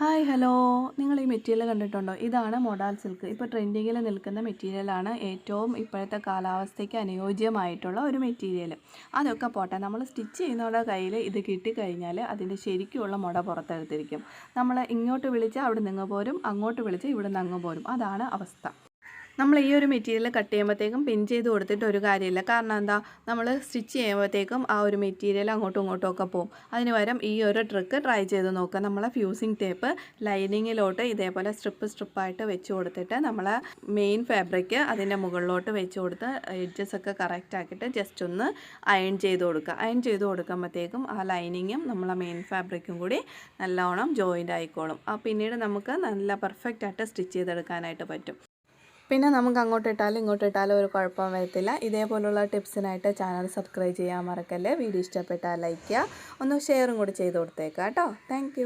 Hi hello. നിങ്ങൾ ഈ material കണ്ടിട്ടുണ്ടോ? ഇതാണ് മൊഡാൽ സിൽക്ക്. ഇപ്പോൾ ട്രെൻഡിങ്ങിൽ നിൽക്കുന്ന മെറ്റീരിയലാണ് ഏറ്റവും ഇപ്പോഴത്തെ കാലാവസ്ഥയ്ക്ക് അനുയോജ്യമായിട്ടുള്ള ഒരു മെറ്റീരിയൽ. അതൊക്കെ പോട്ടെ നമ്മൾ സ്റ്റിച്ച് ചെയ്യുന്നവരുടെ കയ്യിൽ ഇത് കിട്ടിക്കഴിഞ്ഞാൽ അതിന്റെ ശരിക്കുള്ള മുട പുറത്തെടുത്തിരിക്കും. നമ്മൾ ഇങ്ങോട്ട് വിളിച്ചാൽ അവിടെ നിന്ന് പോരും അങ്ങോട്ട് വിളിച്ചാൽ ഇവിടെ നിന്ന് അങ്ങ് പോരും. അതാണ് അവസ്ഥ. നമ്മൾ ഈ ഒരു മെറ്റീരിയൽ കട്ട് ചെയ്യുമ്പോഴത്തേക്കും പിൻ ചെയ്ത് കൊടുത്തിട്ട് ഒരു കാര്യമില്ല. കാരണം എന്താ? നമ്മൾ സ്റ്റിച്ച് ചെയ്യുമ്പോഴത്തേക്കും ആ ഒരു മെറ്റീരിയൽ അങ്ങോട്ടും ഇങ്ങോട്ടും ഒക്കെ പോകും. അതിന് പകരം ഈ ഒരു ട്രിക്ക് ട്രൈ ചെയ്ത് നോക്കുക. നമ്മളെ ഫ്യൂസിങ് ടേപ്പ് ലൈനിങ്ങിലോട്ട് ഇതേപോലെ സ്ട്രിപ്പ് സ്ട്രിപ്പായിട്ട് വെച്ച് കൊടുത്തിട്ട് നമ്മളെ മെയിൻ ഫാബ്രിക് അതിന്റെ മുകളിലോട്ട് വെച്ച് കൊടുത്ത് എഡ്ജസ് ഒക്കെ കറക്റ്റ് ആക്കിയിട്ട് ജസ്റ്റ് ഒന്ന് അയൺ ചെയ്ത് കൊടുക്കുക. അയൺ ചെയ്ത് കൊടുക്കുമ്പോഴത്തേക്കും ആ ലൈനിങ്ങും നമ്മളെ മെയിൻ ഫാബ്രിക്കും കൂടി നല്ലോണം ജോയിന്റ് ആയിക്കോളും. ആ പിന്നീട് നമുക്ക് നല്ല പെർഫെക്റ്റ് ആയിട്ട് സ്റ്റിച്ച് ചെയ്തെടുക്കാനായിട്ട് പറ്റും. പിന്നെ നമുക്ക് അങ്ങോട്ട് ഇട്ടാലും ഇങ്ങോട്ട് ഇട്ടാലും ഒരു കുഴപ്പം വരത്തില്ല. ഇതേപോലുള്ള ടിപ്സിനായിട്ട് ചാനൽ സബ്സ്ക്രൈബ് ചെയ്യാൻ മറക്കല്ലേ. വീഡിയോ ഇഷ്ടപ്പെട്ടാൽ ലൈക്ക് ചെയ്യുക. ഒന്ന് ഷെയറും കൂടി ചെയ്ത് കൊടുത്തേക്കാം കേട്ടോ. താങ്ക്